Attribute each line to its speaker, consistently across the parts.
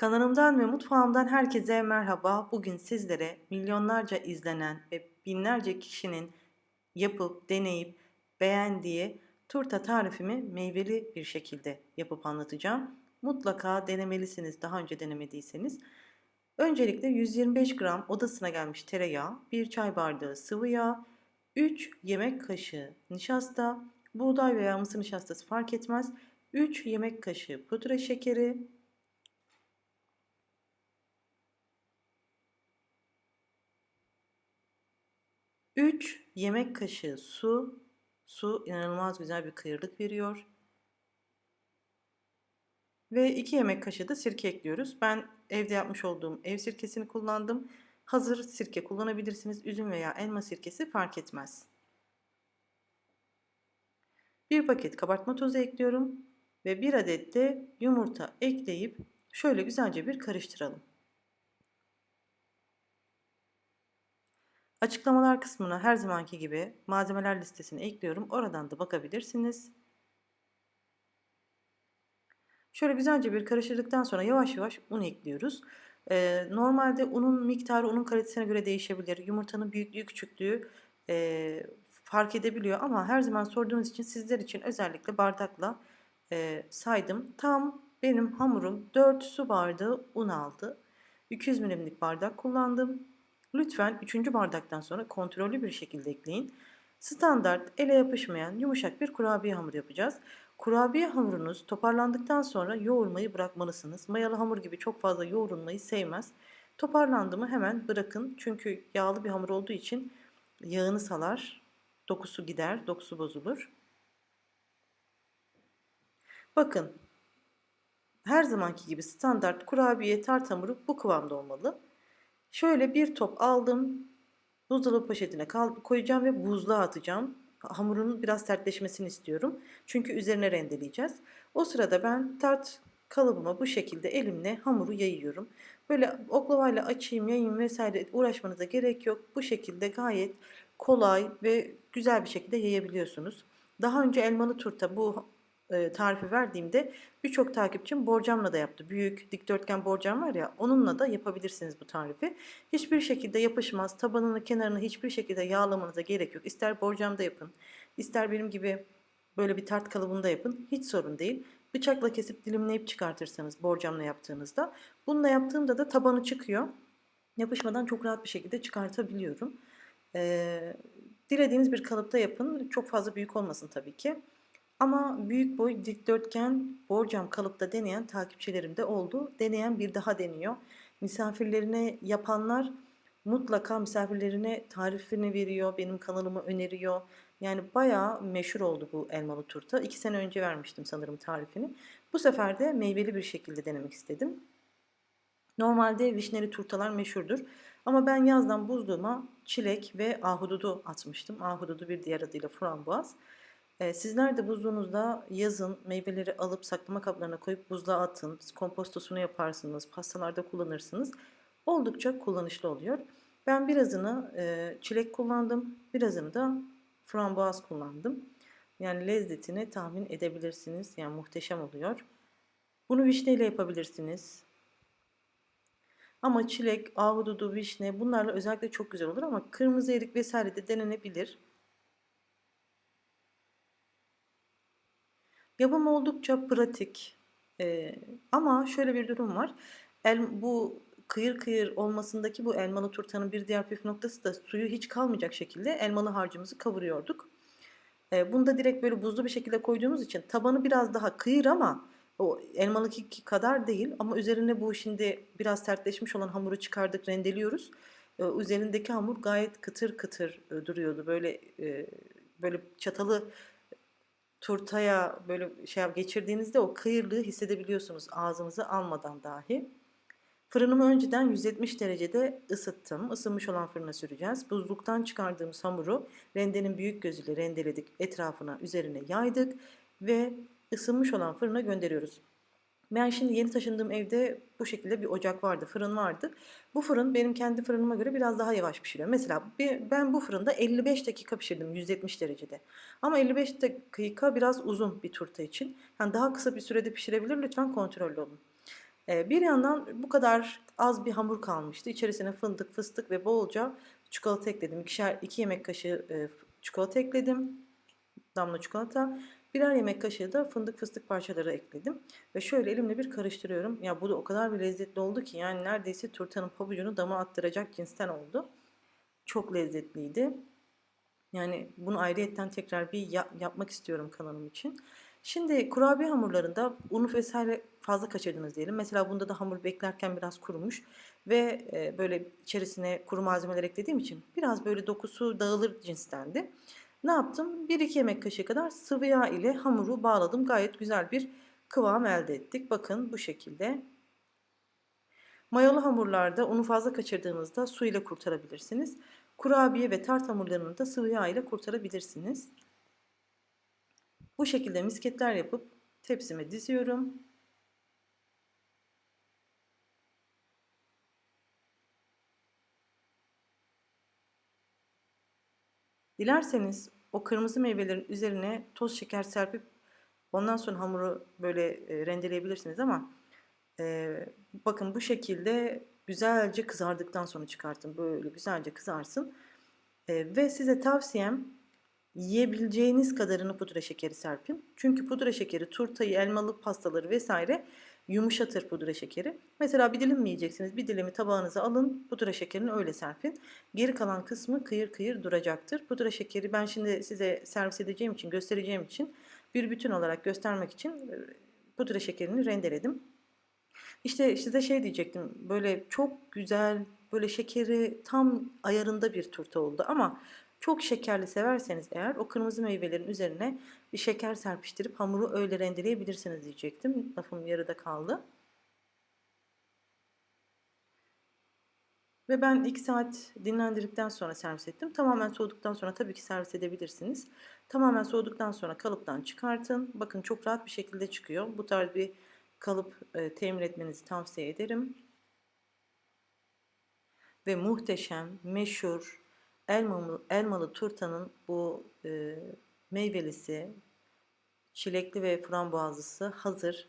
Speaker 1: Kanalımdan ve mutfağımdan herkese merhaba. Bugün sizlere milyonlarca izlenen ve binlerce kişinin yapıp, deneyip, beğendiği turta tarifimi meyveli bir şekilde yapıp anlatacağım. Mutlaka denemelisiniz daha önce denemediyseniz. Öncelikle 125 gram odasına gelmiş tereyağı, 1 çay bardağı sıvı yağ, 3 yemek kaşığı nişasta, buğday veya mısır nişastası fark etmez, 3 yemek kaşığı pudra şekeri, 3 yemek kaşığı su. Su inanılmaz güzel bir kıyırlık veriyor. Ve 2 yemek kaşığı da sirke ekliyoruz. Ben evde yapmış olduğum ev sirkesini kullandım. Hazır sirke kullanabilirsiniz. Üzüm veya elma sirkesi fark etmez. Bir paket kabartma tozu ekliyorum ve bir adet de yumurta ekleyip şöyle güzelce bir karıştıralım. Açıklamalar kısmına her zamanki gibi malzemeler listesini ekliyorum. Oradan da bakabilirsiniz. Şöyle güzelce bir karıştırdıktan sonra yavaş yavaş un ekliyoruz. Ee, normalde unun miktarı unun kalitesine göre değişebilir. Yumurtanın büyüklüğü küçüklüğü e, fark edebiliyor ama her zaman sorduğunuz için sizler için özellikle bardakla e, saydım. Tam benim hamurum 4 su bardağı un aldı. 200 milimlik bardak kullandım. Lütfen 3. bardaktan sonra kontrollü bir şekilde ekleyin. Standart ele yapışmayan yumuşak bir kurabiye hamuru yapacağız. Kurabiye hamurunuz toparlandıktan sonra yoğurmayı bırakmalısınız. Mayalı hamur gibi çok fazla yoğrulmayı sevmez. Toparlandı mı hemen bırakın. Çünkü yağlı bir hamur olduğu için yağını salar, dokusu gider, dokusu bozulur. Bakın her zamanki gibi standart kurabiye tart hamuru bu kıvamda olmalı. Şöyle bir top aldım. Buzdolabı poşetine koyacağım ve buzluğa atacağım. Hamurun biraz sertleşmesini istiyorum. Çünkü üzerine rendeleyeceğiz. O sırada ben tart kalıbıma bu şekilde elimle hamuru yayıyorum. Böyle oklavayla açayım, yayayım vesaire uğraşmanıza gerek yok. Bu şekilde gayet kolay ve güzel bir şekilde yayabiliyorsunuz. Daha önce elmalı turta bu e, tarifi verdiğimde birçok takipçim borcamla da yaptı. Büyük dikdörtgen borcam var ya onunla da yapabilirsiniz bu tarifi. Hiçbir şekilde yapışmaz. Tabanını kenarını hiçbir şekilde yağlamanıza gerek yok. İster borcamda yapın. ister benim gibi böyle bir tart kalıbında yapın. Hiç sorun değil. Bıçakla kesip dilimleyip çıkartırsanız borcamla yaptığınızda. Bununla yaptığımda da tabanı çıkıyor. Yapışmadan çok rahat bir şekilde çıkartabiliyorum. Ee, dilediğiniz bir kalıpta yapın. Çok fazla büyük olmasın tabii ki. Ama büyük boy dikdörtgen borcam kalıpta deneyen takipçilerim de oldu. Deneyen bir daha deniyor. Misafirlerine yapanlar mutlaka misafirlerine tarifini veriyor. Benim kanalımı öneriyor. Yani bayağı meşhur oldu bu elmalı turta. İki sene önce vermiştim sanırım tarifini. Bu sefer de meyveli bir şekilde denemek istedim. Normalde vişneli turtalar meşhurdur. Ama ben yazdan buzluğuma çilek ve ahududu atmıştım. Ahududu bir diğer adıyla frambuaz. Ee, sizler de buzluğunuzda yazın meyveleri alıp saklama kaplarına koyup buzluğa atın. Kompostosunu yaparsınız, pastalarda kullanırsınız. Oldukça kullanışlı oluyor. Ben birazını e, çilek kullandım, birazını da frambuaz kullandım. Yani lezzetini tahmin edebilirsiniz. Yani muhteşem oluyor. Bunu vişneyle yapabilirsiniz. Ama çilek, ahududu, vişne bunlarla özellikle çok güzel olur ama kırmızı erik vesaire de denenebilir. Yapım oldukça pratik. Ee, ama şöyle bir durum var. El, bu kıyır kıyır olmasındaki bu elmalı turtanın bir diğer püf noktası da suyu hiç kalmayacak şekilde elmalı harcımızı kavuruyorduk. Ee, bunu da direkt böyle buzlu bir şekilde koyduğumuz için tabanı biraz daha kıyır ama o elmalıki kadar değil ama üzerine bu şimdi biraz sertleşmiş olan hamuru çıkardık rendeliyoruz. Ee, üzerindeki hamur gayet kıtır kıtır e, duruyordu. Böyle e, böyle çatalı turtaya böyle şey geçirdiğinizde o kıyırlığı hissedebiliyorsunuz ağzınıza almadan dahi. Fırınımı önceden 170 derecede ısıttım. Isınmış olan fırına süreceğiz. Buzluktan çıkardığımız hamuru rendenin büyük gözüyle rendeledik. Etrafına üzerine yaydık ve ısınmış olan fırına gönderiyoruz. Ben şimdi yeni taşındığım evde bu şekilde bir ocak vardı, fırın vardı. Bu fırın benim kendi fırınıma göre biraz daha yavaş pişiriyor. Mesela ben bu fırında 55 dakika pişirdim 170 derecede. Ama 55 dakika biraz uzun bir turta için. Yani daha kısa bir sürede pişirebilir lütfen kontrollü olun. Ee, bir yandan bu kadar az bir hamur kalmıştı. İçerisine fındık, fıstık ve bolca çikolata ekledim. İkişer, iki yemek kaşığı e, çikolata ekledim. Damla çikolata. Birer yemek kaşığı da fındık fıstık parçaları ekledim. Ve şöyle elimle bir karıştırıyorum. Ya bu da o kadar bir lezzetli oldu ki yani neredeyse turtanın pabucunu dama attıracak cinsten oldu. Çok lezzetliydi. Yani bunu ayrıyetten tekrar bir ya- yapmak istiyorum kanalım için. Şimdi kurabiye hamurlarında unu vesaire fazla kaçırdınız diyelim. Mesela bunda da hamur beklerken biraz kurumuş ve e, böyle içerisine kuru malzemeler eklediğim için biraz böyle dokusu dağılır cinstendi. Ne yaptım? 1-2 yemek kaşığı kadar sıvı yağ ile hamuru bağladım. Gayet güzel bir kıvam elde ettik. Bakın bu şekilde. Mayalı hamurlarda unu fazla kaçırdığınızda su ile kurtarabilirsiniz. Kurabiye ve tart hamurlarını da sıvı yağ ile kurtarabilirsiniz. Bu şekilde misketler yapıp tepsime diziyorum. Dilerseniz o kırmızı meyvelerin üzerine toz şeker serpip ondan sonra hamuru böyle e, rendeleyebilirsiniz ama e, bakın bu şekilde güzelce kızardıktan sonra çıkartın. Böyle güzelce kızarsın. E, ve size tavsiyem yiyebileceğiniz kadarını pudra şekeri serpin. Çünkü pudra şekeri turtayı, elmalı pastaları vesaire yumuşatır pudra şekeri. Mesela bir dilim mi yiyeceksiniz? Bir dilimi tabağınıza alın. Pudra şekerini öyle serpin. Geri kalan kısmı kıyır kıyır duracaktır. Pudra şekeri ben şimdi size servis edeceğim için, göstereceğim için bir bütün olarak göstermek için e, pudra şekerini rendeledim. İşte size şey diyecektim. Böyle çok güzel, böyle şekeri tam ayarında bir turta oldu ama çok şekerli severseniz eğer o kırmızı meyvelerin üzerine bir şeker serpiştirip hamuru öyle rendeleyebilirsiniz diyecektim. Lafım yarıda kaldı. Ve ben 2 saat dinlendirdikten sonra servis ettim. Tamamen soğuduktan sonra tabii ki servis edebilirsiniz. Tamamen soğuduktan sonra kalıptan çıkartın. Bakın çok rahat bir şekilde çıkıyor. Bu tarz bir kalıp e, temin etmenizi tavsiye ederim. Ve muhteşem, meşhur, elmalı, elmalı turtanın bu e, meyvelisi, çilekli ve frambuazlısı hazır.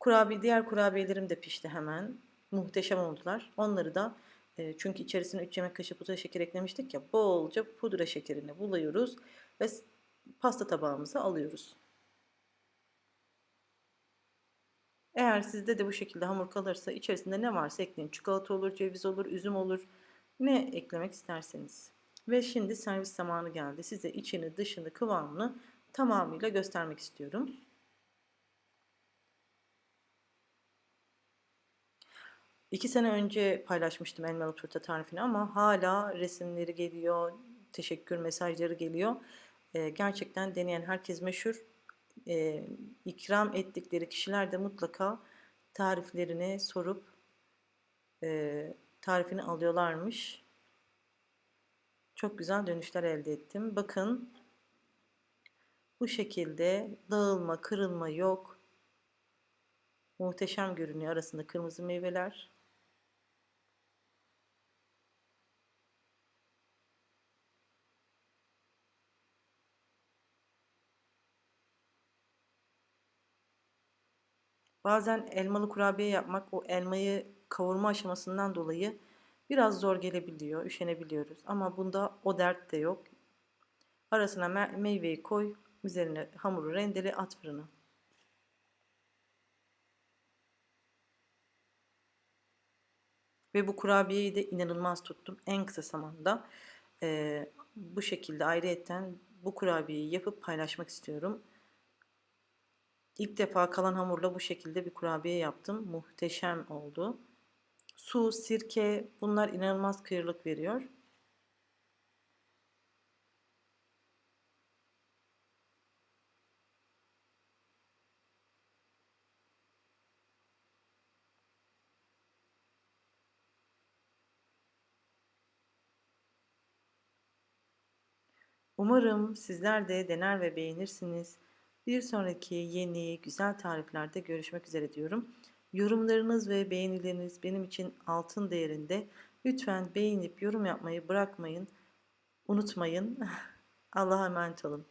Speaker 1: Kurabiye, diğer kurabiyelerim de pişti hemen. Muhteşem oldular. Onları da e, çünkü içerisine 3 yemek kaşığı pudra şeker eklemiştik ya bolca pudra şekerini buluyoruz ve pasta tabağımıza alıyoruz. Eğer sizde de bu şekilde hamur kalırsa içerisinde ne varsa ekleyin. Çikolata olur, ceviz olur, üzüm olur. Ne eklemek isterseniz. Ve şimdi servis zamanı geldi. Size içini, dışını, kıvamını tamamıyla göstermek istiyorum. İki sene önce paylaşmıştım elmalı turta tarifini ama hala resimleri geliyor, teşekkür mesajları geliyor. Ee, gerçekten deneyen herkes meşhur. Ee, ikram ettikleri kişiler de mutlaka tariflerini sorup e, tarifini alıyorlarmış. Çok güzel dönüşler elde ettim. Bakın bu şekilde dağılma, kırılma yok. Muhteşem görünüyor arasında kırmızı meyveler. Bazen elmalı kurabiye yapmak o elmayı kavurma aşamasından dolayı biraz zor gelebiliyor, üşenebiliyoruz. Ama bunda o dert de yok. Arasına me meyveyi koy, üzerine hamuru rendele at fırına. Ve bu kurabiyeyi de inanılmaz tuttum. En kısa zamanda e, bu şekilde ayrıyetten bu kurabiyeyi yapıp paylaşmak istiyorum. İlk defa kalan hamurla bu şekilde bir kurabiye yaptım. Muhteşem oldu. Su, sirke bunlar inanılmaz kıyırlık veriyor. Umarım sizler de dener ve beğenirsiniz. Bir sonraki yeni güzel tariflerde görüşmek üzere diyorum. Yorumlarınız ve beğenileriniz benim için altın değerinde. Lütfen beğenip yorum yapmayı bırakmayın. Unutmayın. Allah'a emanet olun.